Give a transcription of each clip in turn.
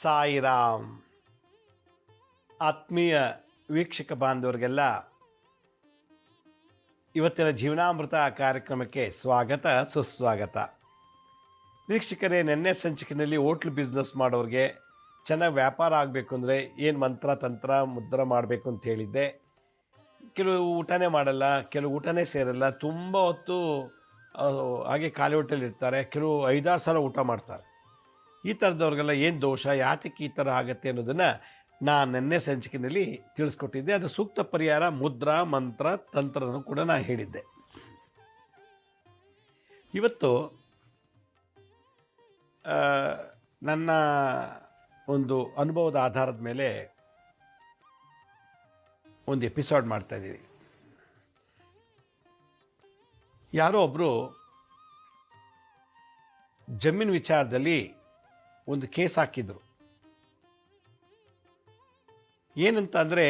ಸಾಯಿರಾಮ್. ಆತ್ಮೀಯ ವೀಕ್ಷಕ ಬಾಂಧವರಿಗೆಲ್ಲ, ಇವತ್ತಿನ ಜೀವನಾಮೃತ ಕಾರ್ಯಕ್ರಮಕ್ಕೆ ಸ್ವಾಗತ, ಸುಸ್ವಾಗತ. ವೀಕ್ಷಕರೇ, ನಿನ್ನೆ ಸಂಚಿಕೆಯಲ್ಲಿ ಹೋಟ್ಲ್ ಬಿಸ್ನೆಸ್ ಮಾಡೋರಿಗೆ ಚೆನ್ನಾಗಿ ವ್ಯಾಪಾರ ಆಗಬೇಕು ಅಂದರೆ ಏನು ಮಂತ್ರ, ತಂತ್ರ, ಮುದ್ರ ಮಾಡಬೇಕು ಅಂತ ಹೇಳಿದ್ದೆ. ಕೆಲವು ಊಟನೇ ಮಾಡಲ್ಲ, ಕೆಲವು ಊಟನೇ ಸೇರಲ್ಲ, ತುಂಬ ಹೊತ್ತು ಹಾಗೆ ಖಾಲಿ ಹೋಟೆಲ್ ಇರ್ತಾರೆ, ಕೆಲವು ಐದಾರು ಸಲ ಊಟ ಮಾಡ್ತಾರೆ. ಈ ಥರದವ್ರಿಗೆಲ್ಲ ಏನು ದೋಷ, ಯಾತಕ್ಕೆ ಈ ಥರ ಆಗುತ್ತೆ ಅನ್ನೋದನ್ನು ನಾನು ನೆನ್ನೆ ಸಂಚಿಕೆಯಲ್ಲಿ ತಿಳಿಸ್ಕೊಟ್ಟಿದ್ದೆ. ಅದು ಸೂಕ್ತ ಪರಿಹಾರ ಮುದ್ರಾ, ಮಂತ್ರ, ತಂತ್ರನೂ ಕೂಡ ನಾನು ಹೇಳಿದ್ದೆ. ಇವತ್ತು ನನ್ನ ಒಂದು ಅನುಭವದ ಆಧಾರದ ಮೇಲೆ ಒಂದು ಎಪಿಸೋಡ್ ಮಾಡ್ತಾಯಿದ್ದೀನಿ ಯಾರೋ ಒಬ್ಬರು ಜಮೀನು ವಿಚಾರದಲ್ಲಿ ಒಂದು ಕೇಸ್ ಹಾಕಿದ್ರು. ಏನಂತ ಅಂದರೆ,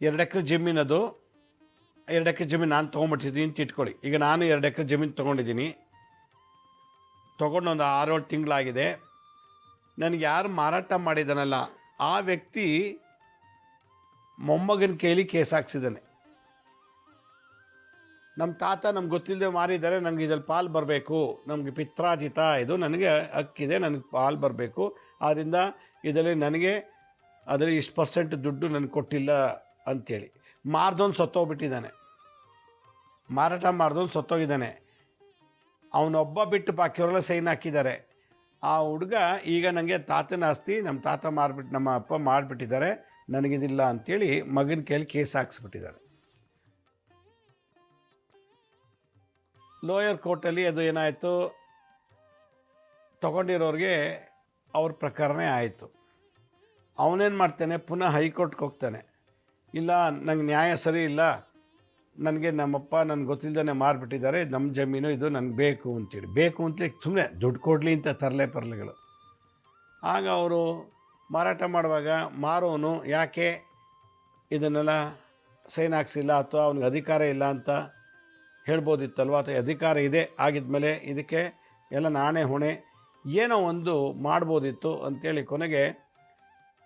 ಎರಡು ಎಕರೆ ಜಮೀನದು, ಎರಡು ಎಕರೆ ಜಮೀನು ನಾನು ತೊಗೊಂಡ್ಬಿಟ್ಟಿದ್ದೀನಿ ಅಂತ ಇಟ್ಕೊಳ್ಳಿ. ಈಗ ನಾನು ಎರಡು ಎಕರೆ ಜಮೀನು ತೊಗೊಂಡಿದ್ದೀನಿ. ತೊಗೊಂಡು ಒಂದು ಆರೇಳು ತಿಂಗಳಾಗಿದೆ. ನನಗೆ ಯಾರು ಮಾರಾಟ ಮಾಡಿದ್ದಾನಲ್ಲ, ಆ ವ್ಯಕ್ತಿ ಮೊಮ್ಮಗನ ಕೈಲಿ ಕೇಸ್ ಹಾಕ್ಸಿದ್ದಾನೆ. ನಮ್ಮ ತಾತ ನಮ್ಗೆ ಗೊತ್ತಿಲ್ಲದೆ ಮಾರಿದ್ದಾರೆ ನನಗೆ ಇದ್ರಲ್ಲಿ ಪಾಲು ಬರಬೇಕು, ನಮಗೆ ಪಿತ್ರಾಜಿತ ಇದು ನನಗೆ ಹಕ್ಕಿದೆ, ನನಗೆ ಪಾಲು ಬರಬೇಕು. ಆದ್ದರಿಂದ ಇದರಲ್ಲಿ ನನಗೆ ಅದರಲ್ಲಿ ಇಷ್ಟು ಪರ್ಸೆಂಟ್ ದುಡ್ಡು ನನಗೆ ಕೊಟ್ಟಿಲ್ಲ ಅಂಥೇಳಿ ಮಾರ್ದೊಂದು ಸತ್ತೋಗ್ಬಿಟ್ಟಿದ್ದಾನೆ. ಮಾರಾಟ ಮಾಡ್ದೊಂದು ಸತ್ತೋಗಿದ್ದಾನೆ. ಅವನೊಬ್ಬ ಬಿಟ್ಟು ಬಾಕಿಯವರೆಲ್ಲ ಸೈನ್ ಹಾಕಿದ್ದಾರೆ. ಆ ಹುಡುಗ ಈಗ ನನಗೆ ತಾತನ ಆಸ್ತಿ ನಮ್ಮ ತಾತ ಮಾರ್ಬಿಟ್ಟು ನಮ್ಮ ಅಪ್ಪ ಮಾಡಿಬಿಟ್ಟಿದ್ದಾರೆ ನನಗಿದಿಲ್ಲ ಅಂಥೇಳಿ ಮಗನ ಕೈಯಲ್ಲಿ ಕೇಸ್ ಹಾಕ್ಸ್ಬಿಟ್ಟಿದ್ದಾರೆ. ಲೋಯರ್ ಕೋರ್ಟಲ್ಲಿ ಅದು ಏನಾಯಿತು? ತಗೊಂಡಿರೋರಿಗೆ ಅವ್ರ ಪ್ರಕರಣ ಆಯಿತು. ಅವನೇನು ಮಾಡ್ತಾನೆ? ಪುನಃ ಹೈಕೋರ್ಟ್ಗೆ ಹೋಗ್ತಾನೆ. ಇಲ್ಲ, ನಂಗೆ ನ್ಯಾಯ ಸರಿ ಇಲ್ಲ. ನನಗೆ ನಮ್ಮಪ್ಪ ನನಗೆ ಗೊತ್ತಿಲ್ಲದೇ ಮಾರಿಬಿಟ್ಟಿದ್ದಾರೆ. ನಮ್ಮ ಜಮೀನು ಇದು, ನನಗೆ ಬೇಕು ಅಂತೇಳಿ ಬೇಕು ಅಂತಲೇ ಸುಮ್ಮನೆ ದುಡ್ಡು ಕೊಡಲಿ ಅಂತ ತರಲೆ ಪರ್ಲೆಗಳು ಆಗ ಅವರು ಮಾರಾಟ ಮಾಡುವಾಗ ಮಾರೋನು ಯಾಕೆ ಇದನ್ನೆಲ್ಲ ಸೈನ್ ಹಾಕ್ಸಿಲ್ಲ ಅಥವಾ ಅವ್ನಿಗೆ ಅಧಿಕಾರ ಇಲ್ಲ ಅಂತ ಹೇಳ್ಬೋದಿತ್ತಲ್ವ? ಅಥವಾ ಅಧಿಕಾರ ಇದೆ, ಆಗಿದ್ಮೇಲೆ ಇದಕ್ಕೆ ಎಲ್ಲ ನಾಣೆ, ಹೊಣೆ ಏನೋ ಒಂದು ಮಾಡ್ಬೋದಿತ್ತು ಅಂಥೇಳಿ ಕೊನೆಗೆ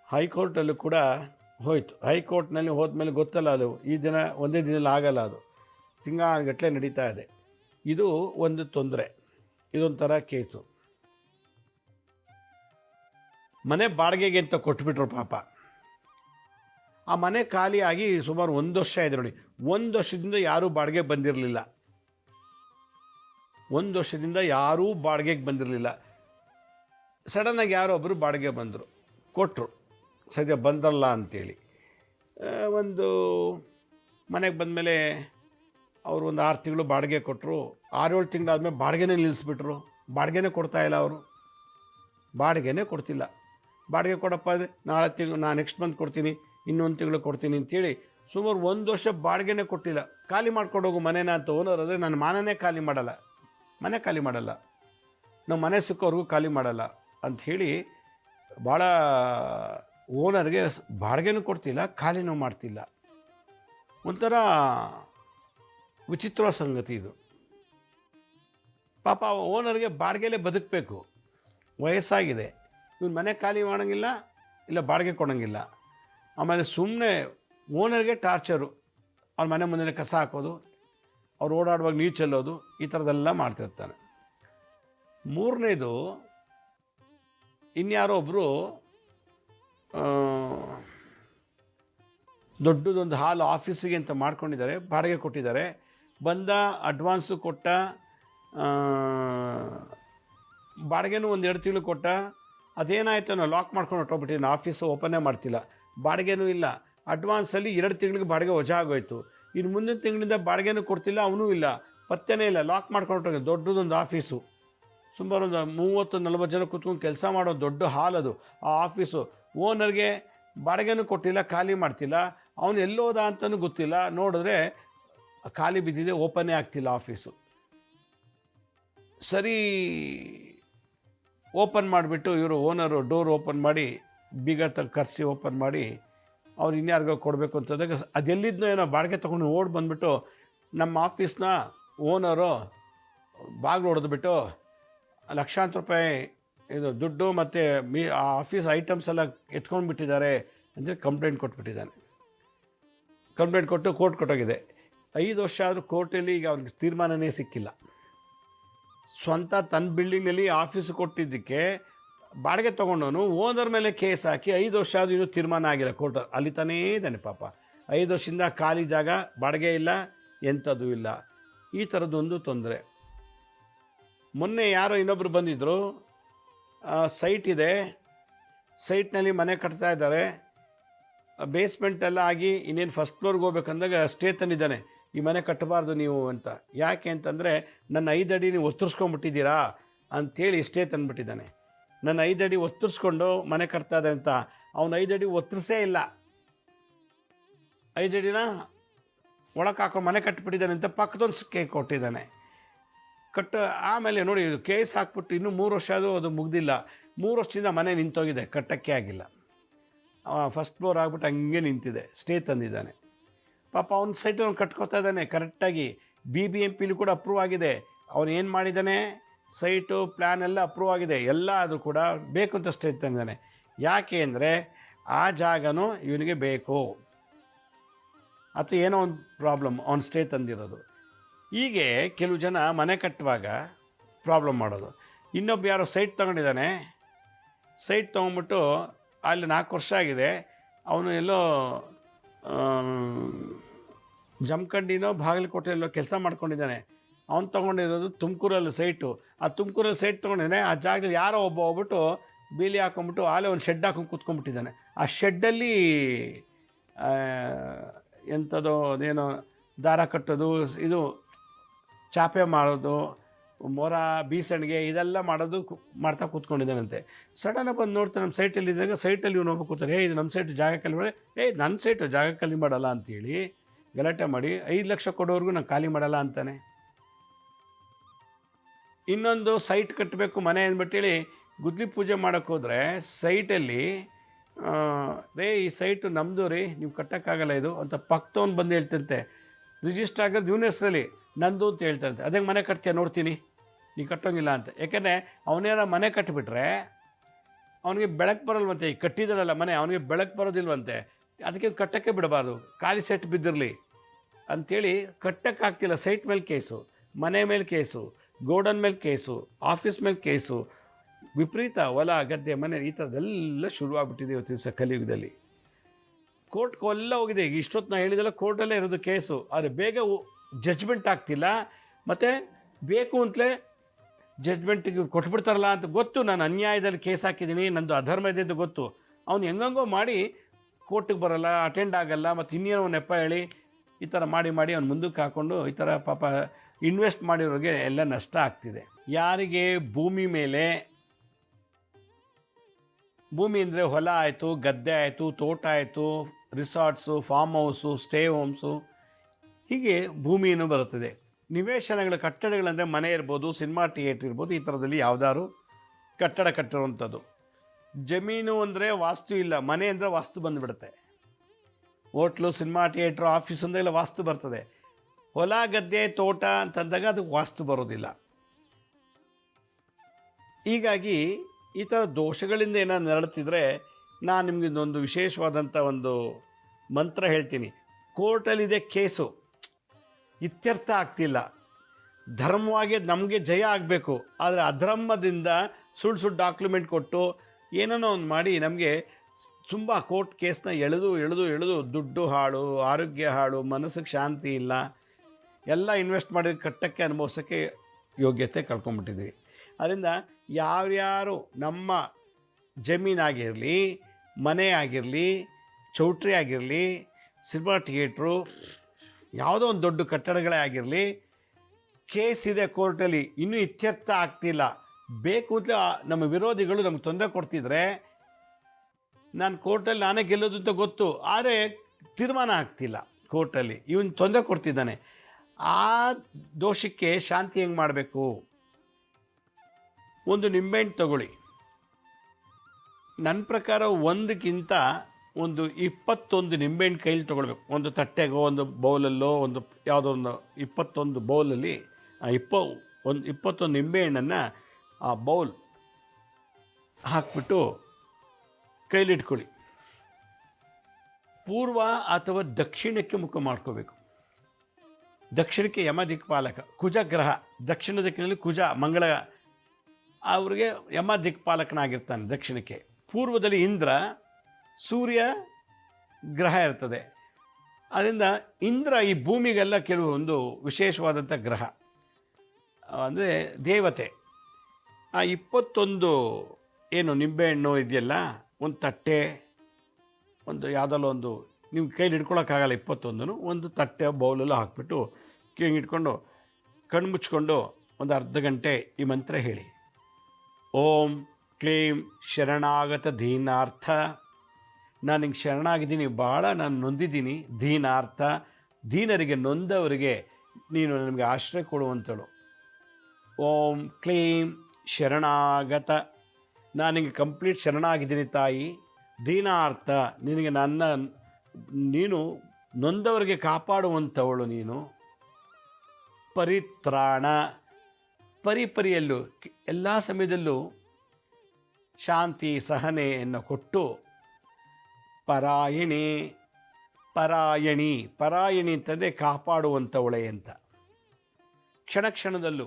ಹೈಕೋರ್ಟಲ್ಲೂ ಕೂಡ ಹೋಯಿತು. ಹೈಕೋರ್ಟ್ನಲ್ಲಿ ಹೋದ್ಮೇಲೆ ಗೊತ್ತಲ್ಲ ಅದು. ಈ ದಿನ, ಒಂದೇ ದಿನದಲ್ಲಿ ಆಗಲ್ಲ ಅದು. ತಿಂಗಳಗಟ್ಟಲೆ ನಡೀತಾ ಇದೆ. ಇದು ಒಂದು ತೊಂದರೆ. ಇದೊಂಥರ ಕೇಸು. ಮನೆ ಬಾಡಿಗೆಗೆ ಅಂತ ಕೊಟ್ಬಿಟ್ರು ಪಾಪ. ಆ ಮನೆ ಖಾಲಿಯಾಗಿ ಸುಮಾರು ಒಂದು ವರ್ಷ ಇದೆ ನೋಡಿ. ಒಂದು ವರ್ಷದಿಂದ ಯಾರೂ ಬಾಡಿಗೆ ಬಂದಿರಲಿಲ್ಲ. ಒಂದು ವರ್ಷದಿಂದ ಯಾರೂ ಬಾಡಿಗೆಗೆ ಬಂದಿರಲಿಲ್ಲ. ಸಡನ್ನಾಗಿ ಯಾರೋ ಒಬ್ಬರು ಬಾಡಿಗೆ ಬಂದರು. ಕೊಟ್ಟರು ಸದ್ಯ ಬಂದಲ್ಲ ಅಂತೇಳಿ. ಆ, ಒಂದು ಮನೆಗೆ ಬಂದಮೇಲೆ ಅವರು ಒಂದು ಆರು ತಿಂಗಳು ಬಾಡಿಗೆ ಕೊಟ್ಟರು ಆರೇಳು ತಿಂಗಳಾದಮೇಲೆ ಬಾಡಿಗೆನೇ ನಿಲ್ಲಿಸ್ಬಿಟ್ರು ಬಾಡಿಗೆನೇ ಕೊಡ್ತಾ ಇಲ್ಲ ಅವರು. ಬಾಡಿಗೆನೇ ಕೊಡ್ತಿಲ್ಲ. ಬಾಡಿಗೆ ಕೊಡಪ್ಪ ಅಂದರೆ ನಾಳೆ ತಿಂಗಳು ನಾನು ನೆಕ್ಸ್ಟ್ ಮಂತ್ ಕೊಡ್ತೀನಿ ಇನ್ನೊಂದು ತಿಂಗಳು ಕೊಡ್ತೀನಿ ಅಂತೇಳಿ ಸುಮಾರು ಒಂದು ವರ್ಷ ಬಾಡಿಗೆನೇ ಕೊಟ್ಟಿಲ್ಲ. ಖಾಲಿ ಮಾಡ್ಕೊಂಡು ಹೋಗು ಮನೇನ ಅಂತ ಓನರ್ ಅಂದರೆ ನನ್ನ ಮನೆನೇ ಖಾಲಿ ಮಾಡಲ್ಲ. ಮನೆ ಖಾಲಿ ಮಾಡಲ್ಲ. ನಮ್ಮ ಮನೆ ಸಿಕ್ಕೋರ್ಗೂ ಖಾಲಿ ಮಾಡಲ್ಲ ಅಂಥೇಳಿ ಭಾಳ ಓನರ್ಗೆ ಬಾಡಿಗೆನೂ ಕೊಡ್ತಿಲ್ಲ, ಖಾಲಿನೂ ಮಾಡ್ತಿಲ್ಲ. ಒಂಥರ ವಿಚಿತ್ರ ಸಂಗತಿ ಇದು. ಪಾಪ ಓನರ್ಗೆ ಬಾಡಿಗೆಲೇ ಬದುಕಬೇಕು. ವಯಸ್ಸಾಗಿದೆ. ಇವನು ಮನೆ ಖಾಲಿ ಮಾಡೋಂಗಿಲ್ಲ, ಇಲ್ಲ ಬಾಡಿಗೆ ಕೊಡೋಂಗಿಲ್ಲ. ಆಮೇಲೆ ಸುಮ್ಮನೆ ಓನರ್ಗೆ ಟಾರ್ಚರು. ಅವ್ರ ಮನೆ ಮುಂದೆ ಕಸ ಹಾಕೋದು, ಅವ್ರು ಓಡಾಡುವಾಗ ನೀರು ಚೆಲ್ಲೋದು, ಈ ಥರದ್ದೆಲ್ಲ ಮಾಡ್ತಿರ್ತಾನೆ ಮೂರನೇದು, ಇನ್ಯಾರೋ ಒಬ್ಬರು ದೊಡ್ಡದೊಂದು ಹಾಲು ಆಫೀಸಿಗೆ ಅಂತ ಮಾಡ್ಕೊಂಡಿದ್ದಾರೆ, ಬಾಡಿಗೆ ಕೊಟ್ಟಿದ್ದಾರೆ. ಬಂದ ಅಡ್ವಾನ್ಸು ಕೊಟ್ಟ ಬಾಡಿಗೆನೂ ಒಂದು ಎರಡು ತಿಂಗಳು ಕೊಟ್ಟ, ಅದೇನಾಯಿತು ನಾವು ಲಾಕ್ ಮಾಡ್ಕೊಂಡು ಹೊಟ್ಟೋಗ್ಬಿಟ್ಟಿದ್ದೀನಿ ಆಫೀಸು ಓಪನ್ನೇ ಮಾಡ್ತಿಲ್ಲ. ಬಾಡಿಗೆನೂ ಇಲ್ಲ. ಅಡ್ವಾನ್ಸಲ್ಲಿ ಎರಡು ತಿಂಗಳಿಗೆ ಬಾಡಿಗೆ ವಜಾ ಆಗೋಯ್ತು. ಇನ್ನು ಮುಂದಿನ ತಿಂಗಳಿಂದ ಬಾಡಿಗೆನೂ ಕೊಡ್ತಿಲ್ಲ, ಅವನೂ ಇಲ್ಲ. ಪತ್ತೆನೇ ಇಲ್ಲ ಲಾಕ್ ಮಾಡ್ಕೊಂಡು ದೊಡ್ಡದೊಂದು ಆಫೀಸು ಸುಮಾರು ಒಂದು ಮೂವತ್ತು, ನಲ್ವತ್ತು ಜನ ಕೂತ್ಕೊಂಡು ಕೆಲಸ ಮಾಡೋ ದೊಡ್ಡ ಹಾಲ್ ಅದು. ಆ ಆಫೀಸು ಓನರ್ಗೆ ಬಾಡಿಗೆನೂ ಕೊಟ್ಟಿಲ್ಲ, ಖಾಲಿ ಮಾಡ್ತಿಲ್ಲ. ಅವನು ಎಲ್ಲೋದ ಅಂತಲೂ ಗೊತ್ತಿಲ್ಲ. ನೋಡಿದ್ರೆ ಖಾಲಿ ಬಿದ್ದಿದೆ ಓಪನ್ನೇ ಆಗ್ತಿಲ್ಲ ಆಫೀಸು ಸರಿ ಓಪನ್ ಮಾಡಿಬಿಟ್ಟು ಇವರು ಓನರು ಡೋರ್ ಓಪನ್ ಮಾಡಿ, ಬೀಗ ತ ಕರೆಸಿ ಓಪನ್ ಮಾಡಿ ಅವ್ರು ಇನ್ಯಾರಿಗೋ ಕೊಡಬೇಕು ಅಂತಂದಾಗ ಅದೆಲ್ಲಿದ್ದನೋ ಏನೋ ಬಾಡಿಗೆ ತೊಗೊಂಡು ಓಡ್ ಬಂದುಬಿಟ್ಟು ನಮ್ಮ ಆಫೀಸ್ನ ಓನರು ಬಾಗಿಲು ಹೊಡೆದ್ಬಿಟ್ಟು ಲಕ್ಷಾಂತರ ರೂಪಾಯಿ ಇದು ದುಡ್ಡು ಮತ್ತು ಮೀ ಆ ಆಫೀಸ್ ಐಟಮ್ಸ್ ಎಲ್ಲ ಎತ್ಕೊಂಡು ಬಿಟ್ಟಿದ್ದಾರೆ ಅಂದರೆ ಕಂಪ್ಲೇಂಟ್ ಕೊಟ್ಬಿಟ್ಟಿದ್ದಾನೆ. ಕಂಪ್ಲೇಂಟ್ ಕೊಟ್ಟು ಕೋರ್ಟ್ ಕೊಟ್ಟೋಗಿದೆ. ಐದು ವರ್ಷ ಆದರೂ ಕೋರ್ಟಲ್ಲಿ ಈಗ ಅವ್ರಿಗೆ ತೀರ್ಮಾನನೇ ಸಿಕ್ಕಿಲ್ಲ. ಸ್ವಂತ ತನ್ನ ಬಿಲ್ಡಿಂಗ್ನಲ್ಲಿ ಆಫೀಸ್ ಕೊಟ್ಟಿದ್ದಕ್ಕೆ ಬಾಡಿಗೆ ತೊಗೊಂಡವನು ಓನರ್ ಮೇಲೆ ಕೇಸ್ ಹಾಕಿ ಐದು ವರ್ಷ ಆದರೂ ಇನ್ನೂ ತೀರ್ಮಾನ ಆಗಿಲ್ಲ ಕೋರ್ಟ್ ಅಲ್ಲಿ. ತಾನೇ ಇದ್ದಾನೆ ಪಾಪ. ಐದು ವರ್ಷದಿಂದ ಖಾಲಿ ಜಾಗ, ಬಾಡಿಗೆ ಇಲ್ಲ, ಎಂಥದ್ದು ಇಲ್ಲ. ಈ ಥರದ್ದೊಂದು ತೊಂದರೆ. ಮೊನ್ನೆ ಯಾರೋ ಇನ್ನೊಬ್ಬರು ಬಂದಿದ್ದರು ಸೈಟ್ ಇದೆ. ಸೈಟ್ನಲ್ಲಿ ಮನೆ ಕಟ್ತಾ ಇದ್ದಾರೆ. ಬೇಸ್ಮೆಂಟ್ ಎಲ್ಲ ಆಗಿ ಇನ್ನೇನು ಫಸ್ಟ್ ಫ್ಲೋರ್ಗೆ ಹೋಗ್ಬೇಕಂದಾಗ ಸ್ಟೇ ತಂದಿದ್ದಾನೆ ಈ ಮನೆ ಕಟ್ಟಬಾರ್ದು ನೀವು ಅಂತ. ಯಾಕೆ ಅಂತಂದರೆ ನನ್ನ ಐದು ಅಡಿ ನೀವು ಒತ್ತರಿಸ್ಕೊಂಡ್ಬಿಟ್ಟಿದ್ದೀರಾ ಅಂಥೇಳಿ ಸ್ಟೇ ತಂದುಬಿಟ್ಟಿದ್ದಾನೆ ನನ್ನ ಐದಡಿ ಒತ್ತರಿಸ್ಕೊಂಡು ಮನೆ ಕಟ್ತಾ ಇದೆ ಅಂತ. ಅವನು ಐದಡಿ ಒತ್ತರಿಸೇ ಇಲ್ಲ. ಐದಡಿನ ಒಳಕ್ಕೆ ಹಾಕೊಂಡು ಮನೆ ಕಟ್ಬಿಟ್ಟಿದ್ದಾನೆ ಅಂತ ಪಕ್ಕದೊಂದು ಕೇಕ್ ಕೊಟ್ಟಿದ್ದಾನೆ. ಕಟ್ಟು ಆಮೇಲೆ ನೋಡಿ ಕೇಸ್ ಹಾಕ್ಬಿಟ್ಟು ಇನ್ನೂ ಮೂರು ವರ್ಷ ಆದರೂ ಅದು ಮುಗ್ದಿಲ್ಲ. ಮೂರು ವರ್ಷದಿಂದ ಮನೆ ನಿಂತೋಗಿದೆ, ಕಟ್ಟಕ್ಕೆ ಆಗಿಲ್ಲ. ಫಸ್ಟ್ ಫ್ಲೋರ್ ಆಗ್ಬಿಟ್ಟು ಹಂಗೆ ನಿಂತಿದೆ ಸ್ಟೇ ತಂದಿದ್ದಾನೆ. ಪಾಪ ಅವ್ನ ಸೈಟ್ ಅವ್ನು ಕಟ್ಕೋತಾ ಇದ್ದಾನೆ ಕರೆಕ್ಟಾಗಿ ಬಿ ಬಿ ಎಂ ಪಿಲಿ ಕೂಡ ಅಪ್ರೂವ್ ಆಗಿದೆ. ಅವನೇನು ಏನು ಮಾಡಿದ್ದಾನೆ? ಸೈಟು ಪ್ಲ್ಯಾನ್ ಎಲ್ಲ ಅಪ್ರೂವ್ ಆಗಿದೆ. ಎಲ್ಲ ಆದರೂ ಕೂಡ ಬೇಕು ಅಂತ ಸ್ಟೇಟ್ ತಂದಿದ್ದಾನೆ ಯಾಕೆ ಅಂದರೆ ಆ ಜಾಗನೂ ಇವನಿಗೆ ಬೇಕು. ಅಥವಾ ಏನೋ ಒಂದು ಪ್ರಾಬ್ಲಮ್ ಅವ್ನು ಸ್ಟೇ ತಂದಿರೋದು ಹೀಗೆ ಕೆಲವು ಜನ ಮನೆ ಕಟ್ಟುವಾಗ ಪ್ರಾಬ್ಲಮ್ ಮಾಡೋದು. ಇನ್ನೊಬ್ಬ ಯಾರೋ ಸೈಟ್ ತೊಗೊಂಡಿದ್ದಾನೆ. ಸೈಟ್ ತೊಗೊಂಬಿಟ್ಟು ಅಲ್ಲಿ ನಾಲ್ಕು ವರ್ಷ ಆಗಿದೆ. ಅವನು ಎಲ್ಲೋ ಜಮಖಂಡಿನೋ, ಬಾಗಲಕೋಟೆಯಲ್ಲೋ ಕೆಲಸ ಮಾಡ್ಕೊಂಡಿದ್ದಾನೆ. ಅವ್ನು ತೊಗೊಂಡಿರೋದು ತುಮಕೂರಲ್ಲಿ ಸೈಟು. ಆ ತುಮಕೂರಲ್ಲಿ ಸೈಟ್ ತೊಗೊಂಡಿದ್ದಾನೆ ಆ ಜಾಗದಲ್ಲಿ ಯಾರೋ ಒಬ್ಬ ಹೋಗ್ಬಿಟ್ಟು ಬೀಲಿ ಹಾಕೊಂಬಿಟ್ಟು ಆಲೇ ಒಂದು ಶೆಡ್ ಹಾಕೊಂಡು ಕೂತ್ಕೊಂಡ್ಬಿಟ್ಟಿದ್ದಾನೆ. ಆ ಶೆಡ್ಡಲ್ಲಿ ಎಂಥದೋ ಅದೇನೋ ದಾರ ಕಟ್ಟೋದು, ಇದು ಚಾಪೆ ಮಾಡೋದು, ಮೊರ ಬೀಸಣಿಗೆ ಇದೆಲ್ಲ ಮಾಡೋದು ಮಾಡ್ತಾ ಕೂತ್ಕೊಂಡಿದ್ದಾನಂತೆ. ಸಡನ್ ಬಂದು ನೋಡ್ತಾ ನಮ್ಮ ಸೈಟಲ್ಲಿ ಇದ್ದಾಗ ಸೈಟಲ್ಲಿ ಇವನು ಒಬ್ಬ ಕೂತಾರೆ, ಏ, ಇದು ನಮ್ಮ ಸೈಟ್ ಜಾಗ ಖಾಲಿ ಮಾಡಿ. ಏಯ್ ನನ್ನ ಸೈಟು ಜಾಗ ಖಾಲಿ ಮಾಡಲ್ಲ ಅಂತೇಳಿ ಗಲಾಟೆ ಮಾಡಿ, ಐದು ಲಕ್ಷ ಕೊಡೋವರೆಗೂ ನಾನು ಖಾಲಿ ಮಾಡಲ್ಲ ಅಂತಾನೆ. ಇನ್ನೊಂದು ಸೈಟ್ ಕಟ್ಟಬೇಕು ಮನೆ ಅಂದ್ಬಿಟ್ಟೇಳಿ ಗುದ್ಲಿ ಪೂಜೆ ಮಾಡೋಕ್ಕೆ ಹೋದರೆ ಸೈಟಲ್ಲಿ ರೇ, ಈ ಸೈಟು ನಮ್ಮದು ರೀ, ನೀವು ಕಟ್ಟೋಕ್ಕಾಗಲ್ಲ ಇದು ಅಂತ ಪಕ್ಕದವ್ನು ಬಂದು ಹೇಳ್ತಂತೆ. ರಿಜಿಸ್ಟರ್ ಆಗೋದು ಇವನ ಹೆಸರಲ್ಲಿ, ನಂದು ಅಂತ ಹೇಳ್ತಂತೆ. ಅದಕ್ಕೆ ಮನೆ ಕಟ್ತೀಯ, ನೋಡ್ತೀನಿ. ನೀ ಕಟ್ಟೋಂಗಿಲ್ಲ ಅಂತ. ಯಾಕೆಂದರೆ ಅವನೇನ ಮನೆ ಕಟ್ಟಿಬಿಟ್ರೆ ಅವನಿಗೆ ಬೆಳಕು ಬರಲ್ವಂತೆ. ಈ ಕಟ್ಟಿದಾನಲ್ಲ ಮನೆ, ಅವನಿಗೆ ಬೆಳಕು ಬರೋದಿಲ್ವಂತೆ. ಅದಕ್ಕೆ ಕಟ್ಟಕ್ಕೆ ಬಿಡಬಾರ್ದು. ಖಾಲಿ ಸೆಟ್ ಬಿದ್ದಿರಲಿ. ಅಂಥೇಳಿ ಕಟ್ಟಕ್ಕಾಗ್ತಿಲ್ಲ ಸೈಟ್ ಮೇಲೆ ಕೇಸು ಮನೆ ಮೇಲೆ ಕೇಸು ಗೋಡನ್ ಮೇಲೆ ಕೇಸು, ಆಫೀಸ್ ಮೇಲೆ ಕೇಸು, ವಿಪರೀತ ಹೊಲ ಗದ್ದೆ, ಮನೆ, ಈ ಥರದ್ದೆಲ್ಲ ಶುರುವಾಗ್ಬಿಟ್ಟಿದೆ ಇವತ್ತು ದಿವಸ ಕಲಿಯುಗದಲ್ಲಿ. ಕೋರ್ಟ್ಗೆಲ್ಲ ಹೋಗಿದೆ. ಈಗ ಇಷ್ಟೊತ್ತು ನಾ ಹೇಳಿದೆಲ್ಲ ಕೋರ್ಟಲ್ಲೇ ಇರೋದು ಕೇಸು. ಆದರೆ ಬೇಗ ಜಡ್ಜ್ಮೆಂಟ್ ಆಗ್ತಿಲ್ಲ. ಮತ್ತು ಬೇಕು ಅಂತಲೇ ಜಜ್ಮೆಂಟಿಗೆ ಕೊಟ್ಬಿಡ್ತಾರಲ್ಲ ಅಂತ ಗೊತ್ತು. ನಾನು ಅನ್ಯಾಯದಲ್ಲಿ ಕೇಸ್ ಹಾಕಿದ್ದೀನಿ. ನಂದು ಅಧರ್ಮ ಇದೆ ಅಂತ ಗೊತ್ತು. ಅವ್ನು ಹೆಂಗಂಗೋ ಮಾಡಿ ಕೋರ್ಟಿಗೆ ಬರೋಲ್ಲ ಅಟೆಂಡ್ ಆಗಲ್ಲ, ಮತ್ತು ಇನ್ನೇನೋ ನೆಪ ಹೇಳಿ ಈ ಥರ ಮಾಡಿ ಮಾಡಿ ಅವ್ನು ಮುಂದಕ್ಕೆ ಹಾಕ್ಕೊಂಡು ಈ ಥರ ಪಾಪ ಇನ್ವೆಸ್ಟ್ ಮಾಡಿರೋರಿಗೆ ಎಲ್ಲ ನಷ್ಟ ಆಗ್ತಿದೆ. ಯಾರಿಗೆ ಭೂಮಿ ಮೇಲೆ, ಭೂಮಿ ಅಂದರೆ ಹೊಲ ಆಯಿತು, ಗದ್ದೆ ಆಯಿತು, ತೋಟ ಆಯಿತು resorts farm house stay homes ಹೀಗೆ ಭೂಮಿಯನ್ನು ಬರುತ್ತದೆ. ನಿವೇಶನಗಳ ಕಟ್ಟಡಗಳಂದರೆ ಮನೆ ಇರ್ಬೋದು ಸಿನಿಮಾ ಥಿಯೇಟ್ರ್ ಇರ್ಬೋದು, ಈ ಥರದಲ್ಲಿ ಯಾವುದಾದ್ರು ಕಟ್ಟಡ ಕಟ್ಟಿರುವಂಥದ್ದು. ಜಮೀನು ಅಂದರೆ ವಾಸ್ತು ಇಲ್ಲ, ಮನೆ ಅಂದರೆ ವಾಸ್ತು ಬಂದುಬಿಡುತ್ತೆ. ಹೋಟ್ಲು ಸಿನಿಮಾ ಥಿಯೇಟ್ರು ಆಫೀಸ್ ಇಲ್ಲ ವಾಸ್ತು ಬರ್ತದೆ. ಹೊಲ, ಗದ್ದೆ, ತೋಟ ಅಂತಂದಾಗ ಅದು ವಾಸ್ತು ಬರೋದಿಲ್ಲ. ಹೀಗಾಗಿ ಈ ಥರ ದೋಷಗಳಿಂದ ಏನೋ ನರಳುತ್ತಿದ್ರೆ ನಾನು ನಿಮಗೆ ಒಂದು ವಿಶೇಷವಾದಂಥ ಒಂದು ಮಂತ್ರ ಹೇಳ್ತೀನಿ. ಕೋರ್ಟಲ್ಲಿದೆ ಕೇಸು. ಇತ್ಯರ್ಥ ಆಗ್ತಿಲ್ಲ. ಧರ್ಮವಾಗಿ ನಮಗೆ ಜಯ ಆಗಬೇಕು. ಆದರೆ ಅಧರ್ಮದಿಂದ ಸುಳ್ಳು ಸುಳ್ಳು ಡಾಕ್ಯುಮೆಂಟ್ ಕೊಟ್ಟು ಏನನ್ನೋ ಒಂದು ಮಾಡಿ ನಮಗೆ ತುಂಬ ಕೋರ್ಟ್ ಕೇಸ್ನ ಎಳೆದು ಎಳೆದು ಎಳೆದು ದುಡ್ಡು ಹಾಳು, ಆರೋಗ್ಯ ಹಾಳು, ಮನಸ್ಸಿಗೆ ಶಾಂತಿ ಇಲ್ಲ. ಎಲ್ಲ ಇನ್ವೆಸ್ಟ್ ಮಾಡಿದ ಕಟ್ಟಕ್ಕೆ ಅನುಭವಿಸೋಕ್ಕೆ ಯೋಗ್ಯತೆ ಕಳ್ಕೊಂಬಿಟ್ಟಿದ್ವಿ. ಅದರಿಂದ ಯಾರ್ಯಾರು ನಮ್ಮ ಜಮೀನಾಗಿರಲಿ ಮನೆ ಆಗಿರಲಿ, ಚೌಟ್ರಿ ಆಗಿರಲಿ ಸಿನಿಮಾ ಥಿಯೇಟ್ರು ಯಾವುದೋ ಒಂದು ದೊಡ್ಡ ಕಟ್ಟಡಗಳೇ ಆಗಿರಲಿ ಕೇಸ್ ಇದೆ ಕೋರ್ಟಲ್ಲಿ ಇನ್ನೂ ಇತ್ಯರ್ಥ ಆಗ್ತಿಲ್ಲ. ಬೇಕು ನಮ್ಮ ವಿರೋಧಿಗಳು ನಮ್ಗೆ ತೊಂದರೆ ಕೊಡ್ತಿದ್ರೆ, ನಾನು ಕೋರ್ಟಲ್ಲಿ ನಾನೇ ಗೆಲ್ಲೋದು ಅಂತ ಗೊತ್ತು, ಆದರೆ ತೀರ್ಮಾನ ಆಗ್ತಿಲ್ಲ ಕೋರ್ಟಲ್ಲಿ ಇವನು ತೊಂದರೆ ಕೊಡ್ತಿದ್ದಾನೆ. ಆ ದೋಷಕ್ಕೆ ಶಾಂತಿ ಹೆಂಗೆ ಮಾಡಬೇಕು? ಒಂದು ನಿಂಬೆಹಣ್ಣು ತಗೊಳ್ಳಿ. ನನ್ನ ಪ್ರಕಾರ ಒಂದಕ್ಕಿಂತ ಒಂದು ಇಪ್ಪತ್ತೊಂದು ನಿಂಬೆಹಣ್ಣು ಕೈಲಿ ತೊಗೊಳ್ಬೇಕು. ಒಂದು ತಟ್ಟೆಗೋ, ಒಂದು ಬೌಲಲ್ಲೋ, ಒಂದು ಯಾವುದೋ ಒಂದು ಇಪ್ಪತ್ತೊಂದು ಬೌಲಲ್ಲಿ, ಆ ಇಪ್ಪ ಒಂದು ಇಪ್ಪತ್ತೊಂದು ನಿಂಬೆಹಣ್ಣನ್ನು ಆ ಬೌಲ್ ಹಾಕ್ಬಿಟ್ಟು ಕೈಲಿಟ್ಕೊಳ್ಳಿ. ಪೂರ್ವ ಅಥವಾ ದಕ್ಷಿಣಕ್ಕೆ ಮುಖ ಮಾಡ್ಕೋಬೇಕು. ದಕ್ಷಿಣಕ್ಕೆ ಯಮ ದಿಕ್ಪಾಲಕ, ಕುಜ ಗ್ರಹ, ದಕ್ಷಿಣ ದಿಕ್ಕಿನಲ್ಲಿ ಕುಜ, ಮಂಗಳ, ಅವರಿಗೆ ಯಮ ದಿಕ್ಪಾಲಕನಾಗಿರ್ತಾನೆ ದಕ್ಷಿಣಕ್ಕೆ. ಪೂರ್ವದಲ್ಲಿ ಇಂದ್ರ, ಸೂರ್ಯ, ಗ್ರಹ ಇರ್ತದೆ. ಅದರಿಂದ ಇಂದ್ರ ಈ ಭೂಮಿಗೆಲ್ಲ ಕೆಲವೊಂದು ವಿಶೇಷವಾದಂಥ ಗ್ರಹ. ಅಂದರೆ ದೇವತೆ. ಆ ಇಪ್ಪತ್ತೊಂದು ಏನು ನಿಂಬೆಹಣ್ಣು ಇದೆಯಲ್ಲ, ಒಂದು ತಟ್ಟೆ, ಒಂದು ಯಾವುದಲ್ಲೋ ಒಂದು ನೀವು ಕೈಲಿ ಹಿಡ್ಕೊಳಕ್ಕಾಗಲ್ಲ ಇಪ್ಪತ್ತೊಂದನ್ನು. ಒಂದು ತಟ್ಟೆ ಬೌಲೆಲ್ಲ ಹಾಕ್ಬಿಟ್ಟು ಕಿವಿಂಗ್ ಇಟ್ಕೊಂಡು ಕಣ್ಣು ಮುಚ್ಕೊಂಡು ಒಂದು ಅರ್ಧ ಗಂಟೆ ಈ ಮಂತ್ರ ಹೇಳಿ. ಓಂ ಕ್ಲೀಂ ಶರಣಾಗತ ದೀನಾರ್ಥ. ನಾನು ಹಿಂಗೆ ಶರಣಾಗಿದ್ದೀನಿ ಭಾಳ ನಾನು ನೊಂದಿದ್ದೀನಿ. ದೀನಾರ್ಥ, ದೀನರಿಗೆ ನೊಂದವರಿಗೆ ನೀನು ನನಗೆ ಆಶ್ರಯ ಕೊಡುವಂಥಳು ಓಂ ಕ್ಲೀಂ ಶರಣಾಗತ. ನಾನು ಹಿಂಗೆ ಕಂಪ್ಲೀಟ್ ಶರಣಾಗಿದ್ದೀನಿ ತಾಯಿ. ದೀನಾರ್ಥ, ನಿನಗೆ ನನ್ನ ನೀನು ನೊಂದವರಿಗೆ ಕಾಪಾಡುವಂಥವಳು ನೀನು. ಪರಿತ್ರಾಣ. ಪರಿಪರಿಯಲ್ಲೂ ಎಲ್ಲ ಸಮಯದಲ್ಲೂ ಶಾಂತಿ ಸಹನೆಯನ್ನು ಕೊಟ್ಟು, ಪರಾಯಣಿ ಪರಾಯಣಿ ಪರಾಯಣಿ ಅಂತಂದರೆ ಕಾಪಾಡುವಂಥವಳೆ ಅಂತ. ಕ್ಷಣ ಕ್ಷಣದಲ್ಲೂ,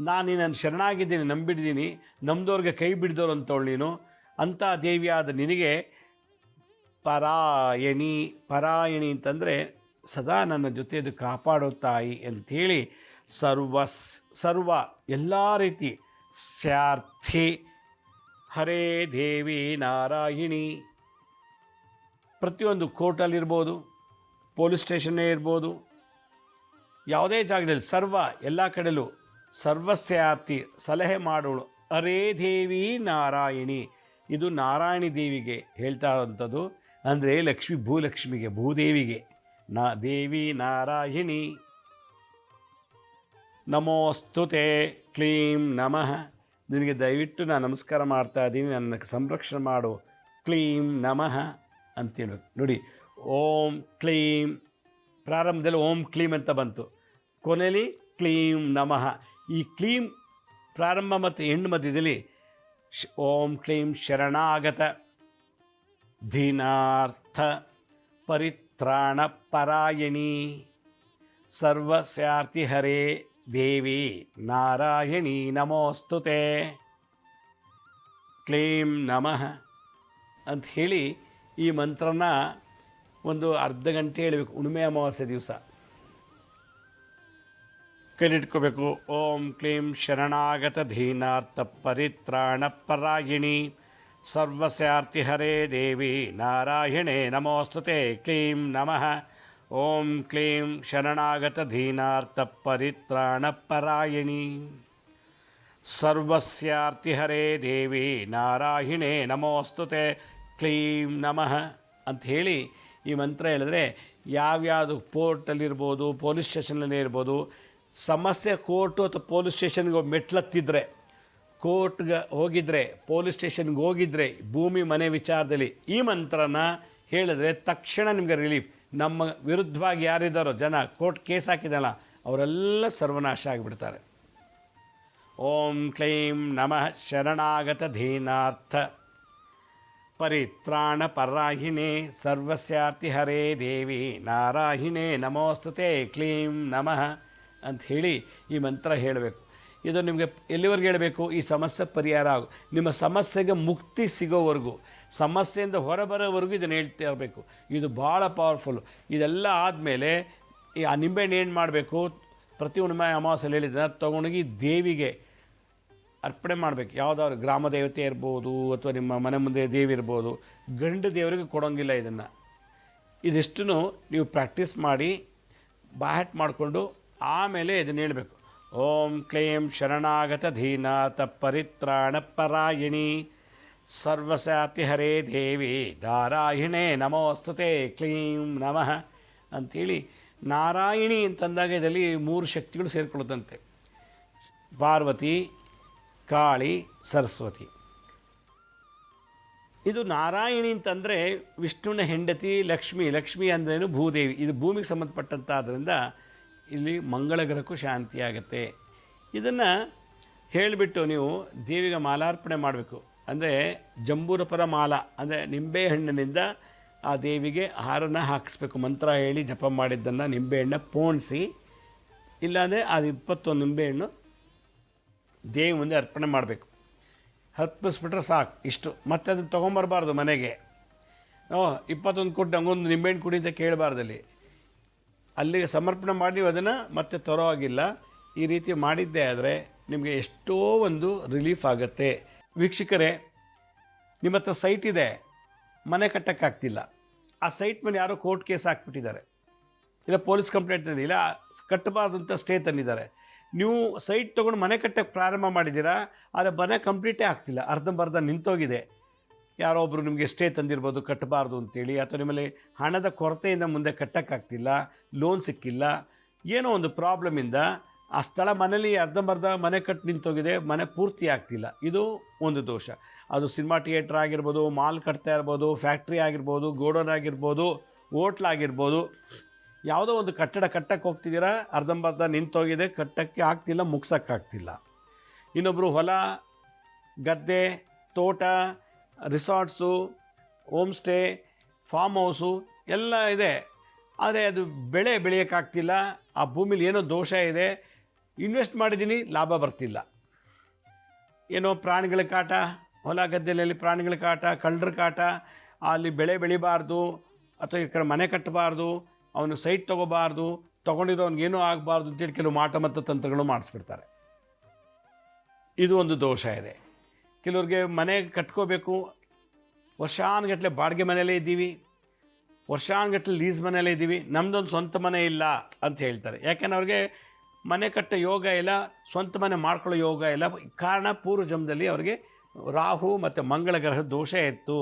ನಾನು ನಿನ್ನನ್ನು ಶರಣಾಗಿದ್ದೀನಿ ನಂಬಿಡಿದ್ದೀನಿ ನಮ್ಮದವ್ರಿಗೆ ಕೈ ಬಿಡ್ದವ್ರು ಅಂತವಳು ನೀನು, ಅಂಥ ದೇವಿಯಾದ ನಿನಗೆ ಪರಾಯಣಿ ಪರಾಯಣಿ ಅಂತಂದರೆ ಸದಾ ನನ್ನ ಜೊತೆದು ಕಾಪಾಡೋ ತಾಯಿ ಅಂಥೇಳಿ ಸರ್ವ ಸರ್ವ ಎಲ್ಲ ರೀತಿ ಸ್ಯಾರ್ಥಿ ಹರೇ ದೇವಿ ನಾರಾಯಣಿ. ಪ್ರತಿಯೊಂದು ಕೋರ್ಟಲ್ಲಿರ್ಬೋದು ಪೊಲೀಸ್ ಸ್ಟೇಷನ್ನೇ ಇರ್ಬೋದು, ಯಾವುದೇ ಜಾಗದಲ್ಲಿ ಸರ್ವ ಎಲ್ಲ ಕಡೆಯಲ್ಲೂ ಸರ್ವಸ್ಯಾರ್ಥಿ ಸಲಹೆ ಮಾಡೋಳು. ಅರೇ ದೇವಿ ನಾರಾಯಣಿ. ಇದು ನಾರಾಯಣಿ ದೇವಿಗೆ ಹೇಳ್ತಾ ಇರೋಂಥದ್ದು. ಅಂದರೆ ಲಕ್ಷ್ಮಿ ಭೂಲಕ್ಷ್ಮಿಗೆ, ಭೂದೇವಿಗೆ. ನಾ ದೇವಿ ನಾರಾಯಣಿ. ನಮೋಸ್ತುತೆ ಕ್ಲೀಂ ನಮಃ. ನಿನಗೆ ದಯವಿಟ್ಟು ನಾನು ನಮಸ್ಕಾರ ಮಾಡ್ತಾ ಇದ್ದೀನಿ. ನನ್ನ ಸಂರಕ್ಷಣೆ ಮಾಡು. ಕ್ಲೀಂ ನಮಃ ಅಂತೇಳ್ಬೇಕು ನೋಡಿ, ಓಂ ಕ್ಲೀಂ. ಪ್ರಾರಂಭದಲ್ಲಿ ಓಂ ಕ್ಲೀಂ ಅಂತ ಬಂತು. ಕೊನೆಯಲ್ಲಿ ಕ್ಲೀಂ ನಮಃ. ಈ ಕ್ಲೀಂ ಪ್ರಾರಂಭ ಮತ್ತು ಹೆಣ್ಣು ಮಧ್ಯದಲ್ಲಿ ಓಂ ಕ್ಲೀಂ ಶರಣಾಗತ. ದೀನಾರ್ಥ ಪರಿತ್ರಾಣ ಪರಾಯಣಿ ಸರ್ವಸ್ಯಾರ್ಥಿ ಹರೇ ದೇವಿ ನಾರಾಯಣಿ ನಮೋಸ್ತುತೆ. ಕ್ಲೀಂ ನಮಃ ಅಂತ ಹೇಳಿ ಈ ಮಂತ್ರನ ಒಂದು ಅರ್ಧ ಗಂಟೆ ಹೇಳಬೇಕು ಹುಣ್ಮೆ ಅಮಾವಾಸ್ಯೆ ದಿವಸ. ಕೈಲಿಟ್ಕೋಬೇಕು, ಓಂ ಕ್ಲೀಂ ಶರಣಾಗತ ಧೀನಾರ್ಥ ಪರಿತ್ರಾಣ ಪರಾಯಣಿ ಸರ್ವಸ್ಯಾರ್ಥಿ ಹರೇ ದೇವಿ ನಾರಾಯಣೇ ನಮೋಸ್ತುತೆ ಕ್ಲೀಂ ನಮಃ. ಓಂ ಕ್ಲೀಂ ಶರಣಾಗತ ದೀನಾರ್ಥ ಪರಿತ್ರಾಣ ಪರಾಯಣಿ. ಸರ್ವಸ್ಯಾರ್ಥಿ ಹರೇ ದೇವಿ ನಾರಾಯಣೇ ನಮೋಸ್ತುತೆ ಕ್ಲೀಂ ನಮಃ ಅಂತ ಹೇಳಿ ಈ ಮಂತ್ರ ಹೇಳಿದ್ರೆ ಯಾವ್ಯಾವುದು ಪೋರ್ಟಲ್ಲಿರ್ಬೋದು, ಪೊಲೀಸ್ ಸ್ಟೇಷನಲ್ಲಿ ಇರ್ಬೋದು, ಸಮಸ್ಯೆ ಕೋರ್ಟು ಅಥವಾ ಪೊಲೀಸ್ ಸ್ಟೇಷನ್ಗೆ ಮೆಟ್ಲತ್ತಿದ್ರೆ ಕೋರ್ಟ್ಗೆ ಹೋಗಿದ್ರೆ, ಪೊಲೀಸ್ ಸ್ಟೇಷನ್ಗೆ ಹೋಗಿದ್ರೆ, ಭೂಮಿ ಮನೆ ವಿಚಾರದಲ್ಲಿ ಈ ಮಂತ್ರನ ಹೇಳಿದ್ರೆ ತಕ್ಷಣ ನಿಮಗೆ ರಿಲೀಫ್ ನಮ್ಮ ವಿರುದ್ಧವಾಗಿ ಯಾರಿದ್ದಾರೋ ಜನ ಕೋರ್ಟ್ ಕೇಸ್ ಹಾಕಿದಲ್ಲ, ಅವರೆಲ್ಲ ಸರ್ವನಾಶ ಆಗಿಬಿಡ್ತಾರೆ. ಓಂ ಕ್ಲೈಂ ನಮಃ ಶರಣಾಗತ ಧೀನಾರ್ಥ. ಪರಿತ್ರಾಣ ಪರಾಹಿಣೆ ಸರ್ವಸ್ಯಾರ್ಥಿ ಹರೇ ದೇವಿ ನಾರಾಯಣೆ ನಮೋಸ್ತುತೆ ಕ್ಲೀಂ ನಮಃ ಅಂತ ಹೇಳಿ ಈ ಮಂತ್ರ ಹೇಳಬೇಕು. ಇದು ನಿಮಗೆ ಎಲ್ಲಿವರೆಗೆ ಹೇಳಬೇಕು? ಈ ಸಮಸ್ಯೆ ಪರಿಹಾರ ಆಗು. ನಿಮ್ಮ ಸಮಸ್ಯೆಗೆ ಮುಕ್ತಿ ಸಿಗೋವರೆಗೂ, ಸಮಸ್ಯೆಯಿಂದ ಹೊರಬರೋವರೆಗೂ ಇದನ್ನು ಹೇಳ್ತಾ ಇರಬೇಕು. ಇದು ಭಾಳ ಪವರ್ಫುಲ್ ಇದೆಲ್ಲ ಆದಮೇಲೆ ಈ ಆ ನಿಂಬೆಹಣ್ಣು ಏನು ಮಾಡಬೇಕು? ಪ್ರತಿ ಹುಣ್ಣಿಮೆ ಅಮಾವಾಸ್ಯಲ್ಲಿ ಹೇಳಿದ್ದನ್ನ ತೊಗೊಂಡೋಗಿ ದೇವಿಗೆ ಅರ್ಪಣೆ ಮಾಡಬೇಕು. ಯಾವುದಾದ್ರು ಗ್ರಾಮ ದೇವತೆ ಇರ್ಬೋದು, ಅಥವಾ ನಿಮ್ಮ ಮನೆ ಮುಂದೆ ದೇವಿ ಇರ್ಬೋದು, ಗಂಡು ದೇವರಿಗೆ ಕೊಡೋಂಗಿಲ್ಲ ಇದನ್ನು. ಇದಿಷ್ಟು ನೀವು ಪ್ರಾಕ್ಟೀಸ್ ಮಾಡಿ, ಬಾಹ್ಯಾಟ್ ಮಾಡಿಕೊಂಡು ಆಮೇಲೆ ಇದನ್ನು ಹೇಳಬೇಕು. ಓಂ ಕ್ಲೀಂ ಶರಣಾಗತ ಧೀನಾಥ ಪರಿತ್ರಾಣ ಪರಾಯಣಿ. ಸರ್ವಸಾತಿ ಹರೇ ದೇವಿ ನಾರಾಯಣೇ ನಮೋಸ್ತುತೆ ಕ್ಲೀಂ ನಮಃ ಅಂಥೇಳಿ ನಾರಾಯಣಿ ಅಂತಂದಾಗ ಇದರಲ್ಲಿ ಮೂರು ಶಕ್ತಿಗಳು ಸೇರಿಕೊಳ್ಳುತ್ತಂತೆ. ಪಾರ್ವತಿ, ಕಾಳಿ, ಸರಸ್ವತಿ. ಇದು ನಾರಾಯಣಿ ಅಂತಂದರೆ ವಿಷ್ಣುವಿನ ಹೆಂಡತಿ ಲಕ್ಷ್ಮಿ ಲಕ್ಷ್ಮಿ ಅಂದ್ರೇನು ಭೂದೇವಿ. ಇದು ಭೂಮಿಗೆ ಸಂಬಂಧಪಟ್ಟಂಥ ಆದ್ದರಿಂದ ಇಲ್ಲಿ ಮಂಗಳ ಗ್ರಹಕ್ಕೂ ಶಾಂತಿ ಆಗುತ್ತೆ ಇದನ್ನು ಹೇಳಿಬಿಟ್ಟು ನೀವು ದೇವಿಗೆ ಮಾಲಾರ್ಪಣೆ ಮಾಡಬೇಕು. ಅಂದರೆ ಜಂಬೂರಪರ ಮಾಲ, ಅಂದರೆ ನಿಂಬೆಹಣ್ಣಿನಿಂದ ಆ ದೇವಿಗೆ ಹಾರನ ಹಾಕಿಸ್ಬೇಕು. ಮಂತ್ರ ಹೇಳಿ ಜಪ ಮಾಡಿದ್ದನ್ನು ನಿಂಬೆಹಣ್ಣ ಪೋಣಿಸಿ, ಇಲ್ಲಾಂದರೆ ಅದು ಇಪ್ಪತ್ತೊಂದು ನಿಂಬೆಹಣ್ಣು ದೇವಿ ಮುಂದೆ ಅರ್ಪಣೆ ಮಾಡಬೇಕು. ಅರ್ಪಿಸ್ಬಿಟ್ರೆ ಸಾಕು ಇಷ್ಟು. ಮತ್ತೆ ಅದನ್ನು ತೊಗೊಂಬರಬಾರ್ದು ಮನೆಗೆ. ಓ, ಇಪ್ಪತ್ತೊಂದು ಕೊಟ್ಟು ನಂಗೊಂದು ನಿಂಬೆಹಣ್ಣು ಕುಡಿ ಅಂತ ಕೇಳಬಾರ್ದಲ್ಲಿ. ಅಲ್ಲಿಗೆ ಸಮರ್ಪಣೆ ಮಾಡಿ ನೀವು ಅದನ್ನು ಮತ್ತೆ ತರೋ ಆಗಿಲ್ಲ ಈ ರೀತಿ ಮಾಡಿದ್ದೇ ಆದರೆ ನಿಮಗೆ ಎಷ್ಟೋ ಒಂದು ರಿಲೀಫ್ ಆಗುತ್ತೆ. ವೀಕ್ಷಕರೇ, ನಿಮ್ಮ ಹತ್ರ ಸೈಟ್ ಇದೆ. ಮನೆ ಕಟ್ಟೋಕ್ಕಾಗ್ತಿಲ್ಲ ಆ ಸೈಟ್ ಮೇಲೆ ಯಾರೋ ಕೋರ್ಟ್ ಕೇಸ್ ಹಾಕ್ಬಿಟ್ಟಿದ್ದಾರೆ. ಇಲ್ಲ, ಪೊಲೀಸ್ ಕಂಪ್ಲೇಂಟ್ ತಂದಿಲ್ಲ ಕಟ್ಟಬಾರ್ದು ಸ್ಟೇ ತಂದಿದ್ದಾರೆ. ನೀವು ಸೈಟ್ ತೊಗೊಂಡು ಮನೆ ಕಟ್ಟಕ್ಕೆ ಪ್ರಾರಂಭ ಮಾಡಿದ್ದೀರಾ? ಆದರೆ ಮನೆ ಕಂಪ್ಲೀಟೇ ಆಗ್ತಿಲ್ಲ. ಅರ್ಧಂಬರ್ಧ ನಿಂತೋಗಿದೆ. ಯಾರೋ ಒಬ್ಬರು ನಿಮಗೆ ಸ್ಟೇ ತಂದಿರ್ಬೋದು ಕಟ್ಟಬಾರ್ದು ಅಂತೇಳಿ, ಅಥವಾ ನಿಮ್ಮಲ್ಲಿ ಹಣದ ಕೊರತೆಯಿಂದ ಮುಂದೆ ಕಟ್ಟೋಕ್ಕಾಗ್ತಿಲ್ಲ ಲೋನ್ ಸಿಕ್ಕಿಲ್ಲ, ಏನೋ ಒಂದು ಪ್ರಾಬ್ಲಮಿಂದ ಆ ಸ್ಥಳ ಮನೇಲಿ ಅರ್ಧಂಬರ್ಧ ಮನೆ ಕಟ್ಟು ನಿಂತೋಗಿದೆ, ಮನೆ ಪೂರ್ತಿ ಆಗ್ತಿಲ್ಲ. ಇದು ಒಂದು ದೋಷ. ಅದು ಸಿನಿಮಾ ಥಿಯೇಟ್ರ್ ಆಗಿರ್ಬೋದು ಮಾಲ್ ಕಟ್ತಾ ಇರ್ಬೋದು ಫ್ಯಾಕ್ಟ್ರಿ ಆಗಿರ್ಬೋದು ಗೋಡೌನ್ ಆಗಿರ್ಬೋದು ಆಗಿರ್ಬೋದು, ಯಾವುದೋ ಒಂದು ಕಟ್ಟಡ ಕಟ್ಟಕ್ಕೆ ಹೋಗ್ತಿದ್ದೀರಾ, ಅರ್ಧಂಬರ್ಧ ನಿಂತೋಗಿದೆ, ಕಟ್ಟಕ್ಕೆ ಆಗ್ತಿಲ್ಲ, ಮುಗ್ಸೋಕ್ಕಾಗ್ತಿಲ್ಲ. ಇನ್ನೊಬ್ಬರು ಹೊಲ, ಗದ್ದೆ, ತೋಟ resorts, home stay, farm house ಎಲ್ಲ ಇದೆ. ಆದರೆ ಅದು ಬೆಳೆ ಬೆಳೆಯೋಕ್ಕಾಗ್ತಿಲ್ಲ. ಆ ಭೂಮಿಲಿ ಏನೋ ದೋಷ ಇದೆ. ಇನ್ವೆಸ್ಟ್ ಮಾಡಿದ್ದೀನಿ, ಲಾಭ ಬರ್ತಿಲ್ಲ. ಏನೋ ಪ್ರಾಣಿಗಳ ಕಾಟ, ಹೊಲ ಗದ್ದೆಯಲ್ಲಿ ಪ್ರಾಣಿಗಳ ಕಾಟ, ಕಳ್ಳರ ಕಾಟ, ಅಲ್ಲಿ ಬೆಳೆ ಬೆಳಿಬಾರ್ದು, ಅಥವಾ ಈ ಕಡೆ ಮನೆ ಕಟ್ಟಬಾರ್ದು, ಅವನು ಸೈಟ್ ತೊಗೋಬಾರ್ದು ತೊಗೊಂಡಿರೋನ್ಗೇನೂ ಆಗಬಾರ್ದು ಅಂತೇಳಿ ಕೆಲವು ಮಾಟ ಮತ್ತು ತಂತ್ರಗಳು ಮಾಡಿಸ್ಬಿಡ್ತಾರೆ. ಇದು ಒಂದು ದೋಷ ಇದೆ. ಕೆಲವ್ರಿಗೆ ಮನೆ ಕಟ್ಕೋಬೇಕು. ವರ್ಷಾನುಗಟ್ಟಲೆ ಬಾಡಿಗೆ ಮನೆಯಲ್ಲೇ ಇದ್ದೀವಿ. ವರ್ಷಾನುಗಟ್ಟಲೆ ಲೀಸ್ ಮನೆಯಲ್ಲೇ ಇದ್ದೀವಿ. ನಮ್ಮದೊಂದು ಸ್ವಂತ ಮನೆ ಇಲ್ಲ ಅಂತ ಹೇಳ್ತಾರೆ. ಯಾಕೆಂದ್ರೆ ಅವ್ರಿಗೆ ಮನೆ ಕಟ್ಟೋ ಯೋಗ ಇಲ್ಲ, ಸ್ವಂತ ಮನೆ ಮಾಡ್ಕೊಳ್ಳೋ ಯೋಗ ಇಲ್ಲ. ಕಾರಣ ಪೂರ್ವ ಜನ್ಮದಲ್ಲಿ ಅವರಿಗೆ ರಾಹು ಮತ್ತು ಮಂಗಳ ಗ್ರಹ ದೋಷ ಇತ್ತು.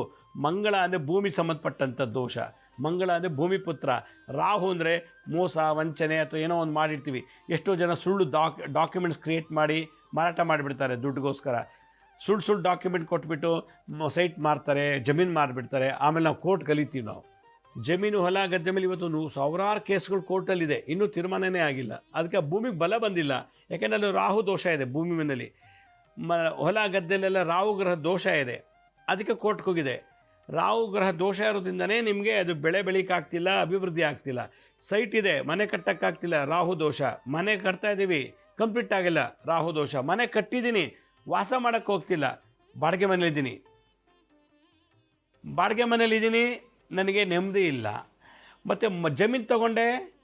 ಮಂಗಳ ಅಂದರೆ ಭೂಮಿ ಸಂಬಂಧಪಟ್ಟಂಥ ದೋಷ. ಮಂಗಳ ಅಂದರೆ ಭೂಮಿ ಪುತ್ರ. ರಾಹು ಅಂದರೆ ಮೋಸ, ವಂಚನೆ ಅಥವಾ ಏನೋ ಒಂದು ಮಾಡಿರ್ತೀವಿ. ಎಷ್ಟೋ ಜನ ಸುಳ್ಳು ಡಾಕ್ ಡಾಕ್ಯುಮೆಂಟ್ಸ್ ಕ್ರಿಯೇಟ್ ಮಾಡಿ ಮಾರಾಟ ಮಾಡಿಬಿಡ್ತಾರೆ ದುಡ್ಡುಗೋಸ್ಕರ. ಸುಳ್ಳು ಸುಳ್ಳು ಡಾಕ್ಯುಮೆಂಟ್ ಕೊಟ್ಬಿಟ್ಟು ಸೈಟ್ ಮಾರ್ತಾರೆ, ಜಮೀನು ಮಾರಿಬಿಡ್ತಾರೆ, ಆಮೇಲೆ ನಾವು ಕೋರ್ಟ್ ಕಲಿತೀವಿ ನಾವು. ಜಮೀನು ಹೊಲ ಗದ್ದೆ ಮೇಲೆ ಇವತ್ತು ನೂರು ಸಾವಿರಾರು ಕೇಸ್ಗಳು ಕೋರ್ಟಲ್ಲಿದೆ ಇನ್ನೂ ತೀರ್ಮಾನನೇ ಆಗಿಲ್ಲ. ಅದಕ್ಕೆ ಭೂಮಿಗೆ ಬಲ ಬಂದಿಲ್ಲ. ಯಾಕೆಂದರೆ ಅಲ್ಲಿ ರಾಹು ದೋಷ ಇದೆ ಭೂಮಿ ಮೇಲೆ ಮ, ಹೊಲ ಗದ್ದೆಲೆಲ್ಲ ರಾಹು ಗ್ರಹ ದೋಷ ಇದೆ. ಅದಕ್ಕೆ ಕೋರ್ಟ್ಗೆ ಹೋಗಿದೆ. ರಾಹು ಗ್ರಹ ದೋಷ ಇರೋದ್ರಿಂದನೇ ನಿಮಗೆ ಅದು ಬೆಳೆ ಬೆಳೀಕಾಗ್ತಿಲ್ಲ ಅಭಿವೃದ್ಧಿ ಆಗ್ತಿಲ್ಲ. ಸೈಟ್ ಇದೆ, ಮನೆ ಕಟ್ಟೋಕ್ಕಾಗ್ತಿಲ್ಲ, ರಾಹು ದೋಷ. ಮನೆ ಕಟ್ತಾ ಇದ್ದೀವಿ ಕಂಪ್ಲೀಟ್ ಆಗಿಲ್ಲ, ರಾಹು ದೋಷ. ಮನೆ ಕಟ್ಟಿದ್ದೀನಿ ವಾಸ ಮಾಡೋಕ್ಕೆ ಹೋಗ್ತಿಲ್ಲ. ಬಾಡಿಗೆ ಮನೇಲಿದ್ದೀನಿ ಬಾಡಿಗೆ ಮನೇಲಿದ್ದೀನಿ ನನಗೆ ನೆಮ್ಮದಿ ಇಲ್ಲ. ಮತ್ತು ಮ, ಜಮೀನು ತಗೊಂಡೆ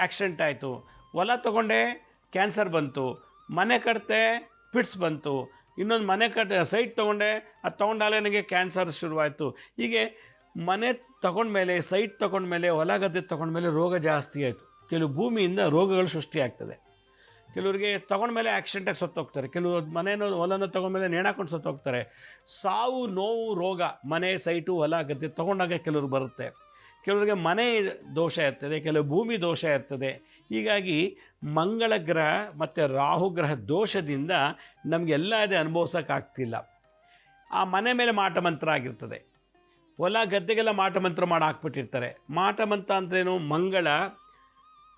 ಆಕ್ಸಿಡೆಂಟ್ ಆಯಿತು. ಹೊಲ ತಗೊಂಡೆ ಕ್ಯಾನ್ಸರ್ ಬಂತು. ಮನೆ ಕಟ್ತೆ ಪಿಟ್ಸ್ ಬಂತು. ಇನ್ನೊಂದು ಮನೆ ಕಟ್ಟ ಸೈಟ್ ತೊಗೊಂಡೆ, ಅದು ತೊಗೊಂಡಾಗಲೇ ನನಗೆ ಕ್ಯಾನ್ಸರ್ ಶುರುವಾಯಿತು. ಹೀಗೆ ಮನೆ ತಗೊಂಡ್ಮೇಲೆ ಸೈಟ್ ತೊಗೊಂಡ್ಮೇಲೆ, ಹೊಲ ಗದ್ದೆ ತೊಗೊಂಡ್ಮೇಲೆ ರೋಗ ಜಾಸ್ತಿ ಆಯಿತು. ಕೆಲವು ಭೂಮಿಯಿಂದ ರೋಗಗಳು ಸೃಷ್ಟಿಯಾಗ್ತದೆ. ಕೆಲವರಿಗೆ ತೊಗೊಂಡ್ಮೇಲೆ ಆಕ್ಸಿಡೆಂಟಾಗಿ ಸತ್ತೋಗ್ತಾರೆ ಕೆಲವು ಮನೆಯನ್ನು ಹೊಲನ ತೊಗೊಂಡ್ಮೇಲೆ ನೇಣಾಕೊಂಡು ಸತ್ತೋಗ್ತಾರೆ ಸಾವು, ನೋವು, ರೋಗ, ಮನೆ ಸೈಟು, ಹೊಲ ಗದ್ದೆ ತೊಗೊಂಡಾಗ ಕೆಲವ್ರಿಗೆ ಬರುತ್ತೆ. ಕೆಲವರಿಗೆ ಮನೆ ದೋಷ ಇರ್ತದೆ, ಕೆಲವು ಭೂಮಿ ದೋಷ ಇರ್ತದೆ. ಹೀಗಾಗಿ ಮಂಗಳ ಗ್ರಹ ಮತ್ತು ರಾಹು ಗ್ರಹ ದೋಷದಿಂದ ನಮಗೆಲ್ಲ ಅದೇ ಅನುಭವಿಸೋಕ್ಕಾಗ್ತಿಲ್ಲ ಆ ಮನೆ ಮೇಲೆ ಮಾಟ ಮಂತ್ರ ಆಗಿರ್ತದೆ. ಹೊಲ ಗದ್ದೆಗೆಲ್ಲ ಮಾಟ ಮಂತ್ರ ಮಾಡಿ ಹಾಕ್ಬಿಟ್ಟಿರ್ತಾರೆ. ಮಾಟ ಮಂತ್ರ ಅಂದ್ರೇನು? ಮಂಗಳ,